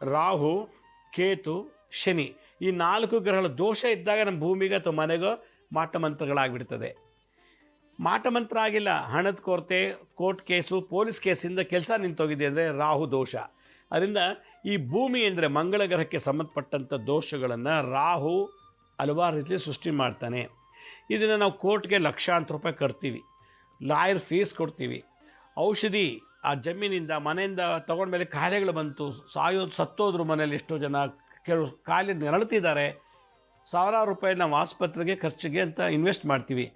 ರಾಹು, ಕೇತು, ಶನಿ. ಈ ನಾಲ್ಕು ಗ್ರಹಗಳ ದೋಷ ಇದ್ದಾಗ ನಮ್ಮ ಭೂಮಿಗೆ ಅಥವಾ ಮನೆಗೋ ಮಾಟ ಮಂತ್ರಗಳಾಗ್ಬಿಡ್ತದೆ. ಮಾಟ ಮಂತ್ರ ಆಗಿಲ್ಲ, ಹಣದ ಕೊರತೆ, ಕೋರ್ಟ್ ಕೇಸು, ಪೊಲೀಸ್ ಕೇಸಿಂದ ಕೆಲಸ ನಿಂತೋಗಿದೆ ಅಂದರೆ ರಾಹು ದೋಷ. ಅದರಿಂದ ಈ ಭೂಮಿ ಅಂದರೆ ಮಂಗಳ ಗ್ರಹಕ್ಕೆ ಸಂಬಂಧಪಟ್ಟಂಥ ದೋಷಗಳನ್ನು ರಾಹು ಹಲವಾರು ರೀತಿಯಲ್ಲಿ ಸೃಷ್ಟಿ ಮಾಡ್ತಾನೆ. ಇದನ್ನು ನಾವು ಕೋರ್ಟ್ಗೆ ಲಕ್ಷಾಂತರ ರೂಪಾಯಿ ಕಟ್ತೀವಿ. ಲಾಯರ್ ಫೀಸ್ ಕೊಡ್ತೀವಿ. ಔಷಧಿ ಆ ಜಮೀನಿಂದ, ಮನೆಯಿಂದ ತೊಗೊಂಡ್ಮೇಲೆ ಕಾಯಿಲೆಗಳು ಬಂತು. ಸಾಯೋದು ಸತ್ತೋದ್ರು ಮನೇಲಿ ಎಷ್ಟೋ ಜನ ಕೆಲವು ಕಾಲಿ ನರಳುತ್ತಿದ್ದಾರೆ ಸಾವಿರಾರು ರೂಪಾಯಿ ನಾವು ಆಸ್ಪತ್ರೆಗೆ ಖರ್ಚಿಗೆ ಅಂತ ಇನ್ವೆಸ್ಟ್ ಮಾಡ್ತೀವಿ.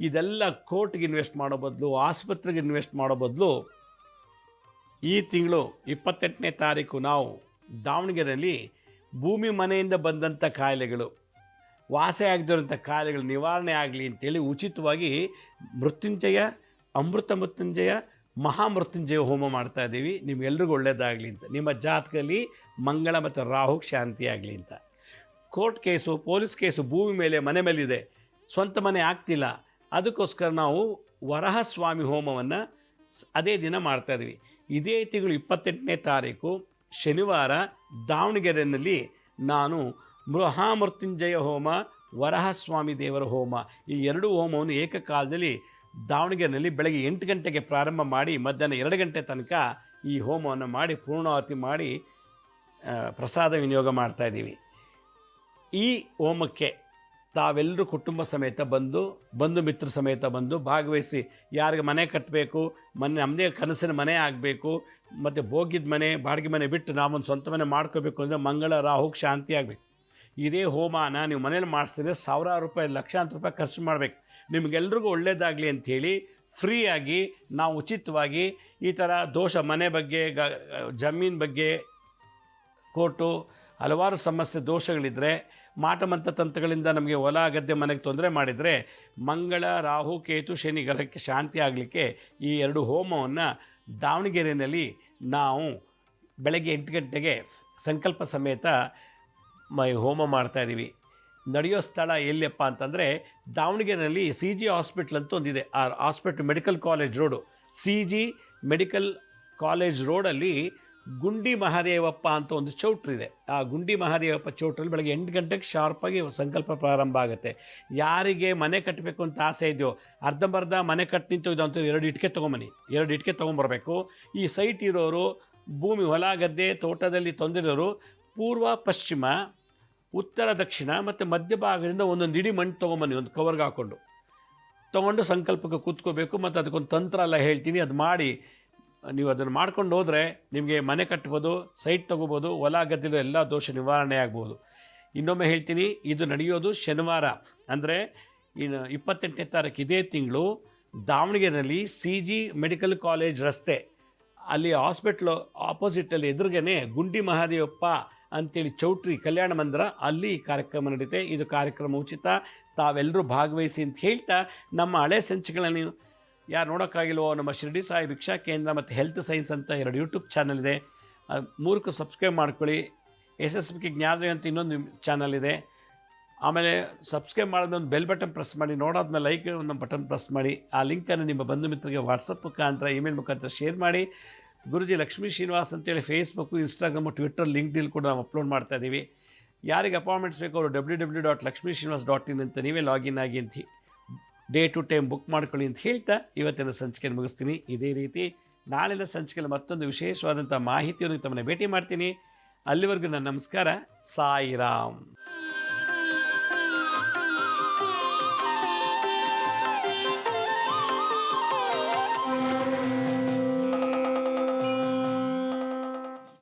ಇದೆಲ್ಲ ಕೋರ್ಟ್ಗೆ ಇನ್ವೆಸ್ಟ್ ಮಾಡೋ ಬದಲು, ಆಸ್ಪತ್ರೆಗೆ ಇನ್ವೆಸ್ಟ್ ಮಾಡೋ ಬದಲು ಈ ತಿಂಗಳು ಇಪ್ಪತ್ತೆಂಟನೇ ತಾರೀಕು ನಾವು ದಾವಣಗೆರೆಯಲ್ಲಿ ಭೂಮಿ ಮನೆಯಿಂದ ಬಂದಂಥ ಕಾಯಿಲೆಗಳು ವಾಸೆ ಆಗದಿರೋಂಥ ಕಾಯಿಲೆಗಳು ನಿವಾರಣೆ ಆಗಲಿ ಅಂತೇಳಿ ಉಚಿತವಾಗಿ ಮೃತ್ಯುಂಜಯ, ಅಮೃತ ಮೃತ್ಯುಂಜಯ ಮಹಾಮೃತ್ಯುಂಜಯ ಹೋಮ ಮಾಡ್ತಾ ಇದ್ದೀವಿ. ನಿಮ್ಗೆಲ್ರಿಗೂ ಒಳ್ಳೆಯದಾಗಲಿ ಅಂತ. ನಿಮ್ಮ ಜಾತಕದಲ್ಲಿ ಮಂಗಳ ಮತ್ತು ರಾಹು ಶಾಂತಿ ಆಗಲಿ ಅಂತ. ಕೋರ್ಟ್ ಕೇಸು, ಪೊಲೀಸ್ ಕೇಸು ಭೂಮಿ ಮೇಲೆ, ಮನೆ ಮೇಲಿದೆ. ಸ್ವಂತ ಮನೆ ಆಗ್ತಿಲ್ಲ. ಅದಕ್ಕೋಸ್ಕರ ನಾವು ವರಹಸ್ವಾಮಿ ಹೋಮವನ್ನು ಅದೇ ದಿನ ಮಾಡ್ತಾಯಿದ್ವಿ ಇದೇ ತಿಂಗಳು ಇಪ್ಪತ್ತೆಂಟನೇ ತಾರೀಕು, ಶನಿವಾರ ದಾವಣಗೆರೆಯಲ್ಲಿ ನಾನು ಮೃಹಾಮೃತ್ಯುಂಜಯ ಹೋಮ, ವರಹಸ್ವಾಮಿ ದೇವರ ಹೋಮ, ಈ ಎರಡು ಹೋಮವನ್ನು ಏಕಕಾಲದಲ್ಲಿ ದಾವಣಗೆರೆಯಲ್ಲಿ ಬೆಳಗ್ಗೆ ಎಂಟು ಗಂಟೆಗೆ ಪ್ರಾರಂಭ ಮಾಡಿ ಮಧ್ಯಾಹ್ನ ಎರಡು ಗಂಟೆ ತನಕ ಈ ಹೋಮವನ್ನು ಮಾಡಿ, ಪೂರ್ಣಾವತಿ ಮಾಡಿ ಪ್ರಸಾದ ವಿನಿಯೋಗ ಮಾಡ್ತಾಯಿದ್ದೀವಿ ಈ ಹೋಮಕ್ಕೆ ತಾವೆಲ್ಲರೂ ಕುಟುಂಬ ಸಮೇತ ಬಂದು, ಬಂಧು ಮಿತ್ರ ಸಮೇತ ಬಂದು ಭಾಗವಹಿಸಿ, ಯಾರಿಗೆ ಮನೆ ಕಟ್ಟಬೇಕು, ಮನೆ, ನಮ್ಮದೇ ಕನಸಿನ ಮನೆ ಆಗಬೇಕು, ಮತ್ತು ಭೋಗಿದ ಮನೆ, ಬಾಡಿಗೆ ಮನೆ ಬಿಟ್ಟು ನಾವೊಂದು ಸ್ವಂತ ಮನೆ ಮಾಡ್ಕೋಬೇಕು ಅಂದರೆ ಮಂಗಳ ರಾಹುಗೆ ಶಾಂತಿ ಆಗಬೇಕು. ಇದೇ ಹೋಮಾನ ನೀವು ಮನೇಲಿ ಮಾಡಿಸಿದ್ರೆ ಸಾವಿರಾರು ರೂಪಾಯಿ, ಲಕ್ಷಾಂತರ ರೂಪಾಯಿ ಖರ್ಚು ಮಾಡಬೇಕು. ನಿಮಗೆಲ್ರಿಗೂ ಒಳ್ಳೆಯದಾಗಲಿ ಅಂಥೇಳಿ ಫ್ರೀಯಾಗಿ ನಾವು ಉಚಿತವಾಗಿ ಈ ಥರ ದೋಷ ಮನೆ ಬಗ್ಗೆ, ಗ, ಜಮೀನು ಬಗ್ಗೆ, ಕೋರ್ಟು ಹಲವಾರು ಸಮಸ್ಯೆ ದೋಷಗಳಿದ್ದರೆ ಮಾಟಮಂತ ತಂತ್ರಗಳಿಂದ ನಮಗೆ ಹೊಲ, ಗದ್ದೆ, ಮನೆಗೆ ತೊಂದರೆ ಮಾಡಿದರೆ ಮಂಗಳ, ರಾಹು, ಕೇತು, ಶನಿ ಗ್ರಹಕ್ಕೆ ಶಾಂತಿ ಆಗಲಿಕ್ಕೆ ಈ ಎರಡು ಹೋಮವನ್ನು ದಾವಣಗೆರೆಯಲ್ಲಿ ನಾವು ಬೆಳಗ್ಗೆ ಎಂಟು ಗಂಟೆಗೆ ಸಂಕಲ್ಪ ಸಮೇತ ಮೈ ಹೋಮ ಮಾಡ್ತಾ ಇದ್ದೀವಿ. ನಡೆಯೋ ಸ್ಥಳ ಎಲ್ಲಿಯಪ್ಪ ಅಂತಂದರೆ ದಾವಣಗೆರೆಯಲ್ಲಿ ಸಿ ಜಿ ಹಾಸ್ಪಿಟ್ಲ್ ಅಂತ ಒಂದಿದೆ. ಆ hospital medical college road. C G medical college ರೋಡಲ್ಲಿ ಗುಂಡಿ ಮಹಾದೇವಪ್ಪ ಅಂತ ಒಂದು ಚೌಟ್ರಿದೆ. ಆ ಗುಂಡಿ ಮಹಾದೇವಪ್ಪ ಚೌಟ್ರಲ್ಲಿ ಬೆಳಗ್ಗೆ ಎಂಟು ಗಂಟೆಗೆ ಶಾರ್ಪಾಗಿ ಸಂಕಲ್ಪ ಪ್ರಾರಂಭ ಆಗುತ್ತೆ. ಯಾರಿಗೆ ಮನೆ ಕಟ್ಟಬೇಕು ಅಂತ ಆಸೆ ಇದೆಯೋ, ಅರ್ಧಂಬರ್ಧ ಮನೆ ಕಟ್ಟಿ ನಿಂತು ಅಂತ ಎರಡು ಇಟ್ಕೆ ತೊಗೊಂಬನ್ನಿ. ಎರಡು ಇಟ್ಕೆ ತೊಗೊಂಬರ್ಬೇಕು. ಈ ಸೈಟ್ ಇರೋರು ಭೂಮಿ ಹೊಲ ಗದ್ದೆ ತೋಟದಲ್ಲಿ ತೊಂದಿರೋರು ಪೂರ್ವ ಪಶ್ಚಿಮ ಉತ್ತರ, ದಕ್ಷಿಣ ಮತ್ತು ಮಧ್ಯಭಾಗದಿಂದ ಒಂದು ನಿಡಿ ಮಣ್ಣು ತೊಗೊಂಬನ್ನಿ, ಒಂದು ಕವರ್ಗೆ ಹಾಕ್ಕೊಂಡು ತೊಗೊಂಡು ಸಂಕಲ್ಪಕ್ಕೆ ಕೂತ್ಕೋಬೇಕು, ಮತ್ತು ಅದಕ್ಕೊಂದು ತಂತ್ರ ಎಲ್ಲ ಹೇಳ್ತೀನಿ. ಅದು ಮಾಡಿ, ನೀವು ಅದನ್ನು ಮಾಡ್ಕೊಂಡು ಹೋದರೆ ನಿಮಗೆ ಮನೆ ಕಟ್ಬೋದು ಸೈಟ್ ತೊಗೋಬೋದು, ಹೊಲ, ಗದ್ದಲು ಎಲ್ಲ ದೋಷ ನಿವಾರಣೆ ಆಗ್ಬೋದು. ಇನ್ನೊಮ್ಮೆ ಹೇಳ್ತೀನಿ, ಇದು ನಡೆಯೋದು ಶನಿವಾರ. ಅಂದರೆ ಇನ್ನು ಇಪ್ಪತ್ತೆಂಟನೇ ತಾರೀಕು ಇದೇ ತಿಂಗಳು ದಾವಣಗೆರೆಯಲ್ಲಿ ಸಿ ಜಿ ಮೆಡಿಕಲ್ ಕಾಲೇಜ್ ರಸ್ತೆ. ಅಲ್ಲಿ ಹಾಸ್ಪಿಟ್ಲು ಆಪೋಸಿಟಲ್ಲಿ ಎದುರುಗೇನೆ ಗುಂಡಿ ಮಹಾದೇವಪ್ಪ ಅಂತೇಳಿ ಚೌಟ್ರಿ ಕಲ್ಯಾಣ ಮಂದಿರ, ಅಲ್ಲಿ ಈ ಕಾರ್ಯಕ್ರಮ ನಡೀತೆ. ಇದು ಕಾರ್ಯಕ್ರಮ ಉಚಿತ. ತಾವೆಲ್ಲರೂ ಭಾಗವಹಿಸಿ ಅಂತ ಹೇಳ್ತಾ ನಮ್ಮ ಹಳೆ ಸಂಚಿಕೆಗಳನ್ನು ಯಾರು ನೋಡೋಕ್ಕಾಗಿಲ್ವೋ ನಮ್ಮ ಶಿರಡಿ ಸಾಯಿ ಭಿಕ್ಷಾ ಕೇಂದ್ರ ಮತ್ತು ಹೆಲ್ತ್ ಸೈನ್ಸ್ ಅಂತ ಎರಡು ಯೂಟ್ಯೂಬ್ ಚಾನಲ್ ಇದೆ. ಮೂರಕ್ಕೆ ಸಬ್ಸ್ಕ್ರೈಬ್ ಮಾಡ್ಕೊಳ್ಳಿ. ಎಸ್ ಎಸ್ ಪಿ ಅಂತ ಇನ್ನೊಂದು ಚಾನಲ್ ಇದೆ. ಆಮೇಲೆ ಸಬ್ಸ್ಕ್ರೈಬ್ ಮಾಡಿದ್ರೆ ಒಂದು ಬೆಲ್ ಬಟನ್ ಪ್ರೆಸ್ ಮಾಡಿ, ನೋಡಾದ್ಮೇಲೆ ಲೈಕ್ ಒಂದು ಬಟನ್ ಪ್ರೆಸ್ ಮಾಡಿ. ಆ ಲಿಂಕನ್ನು ನಿಮ್ಮ ಬಂಧು ಮಿತ್ರರಿಗೆ ವಾಟ್ಸಪ್ ಮುಖಾಂತರ, ಇಮೇಲ್ ಮುಖಾಂತರ ಶೇರ್ ಮಾಡಿ. ಗುರುಜಿ ಲಕ್ಷ್ಮೀ ಶ್ರೀನಿವಾಸ್ ಅಂತೇಳಿ ಫೇಸ್ಬುಕ್ಕು ಇನ್ಸ್ಟಾಗ್ರಾಮು ಟ್ವಿಟ್ಟರ್ ಲಿಂಕ್ಡಿಲ್ ಕೂಡ ನಾವು ಅಪ್ಲೋಡ್ ಮಾಡ್ತಾ ಇದ್ದೀವಿ ಯಾರಿಗೆ ಅಪಾಯಿಂಟ್ಮೆಂಟ್ಸ್ ಬೇಕು ಅವರು W W dot Lakshmi Srinivas dot in ಅಂತ ನೀವೇ ಲಾಗಿನ್ ಆಗಿ ಅಂತ ಡೇ ಟು ಟೈಮ್ ಬುಕ್ ಮಾಡ್ಕೊಳ್ಳಿ ಅಂತ ಹೇಳ್ತಾ ಇವತ್ತಿನ ಸಂಚಿಕೆಯನ್ನು ಮುಗಿಸ್ತೀನಿ. ಇದೇ ರೀತಿ ನಾಳಿನ ಸಂಚಿಕೆಯಲ್ಲಿ ಮತ್ತೊಂದು ವಿಶೇಷವಾದಂಥ ಮಾಹಿತಿಯನ್ನು ತಮ್ಮನ್ನು ಭೇಟಿ ಮಾಡ್ತೀನಿ. ಅಲ್ಲಿವರೆಗೂ ನನ್ನ ನಮಸ್ಕಾರ. ಸಾಯಿರಾಮ್.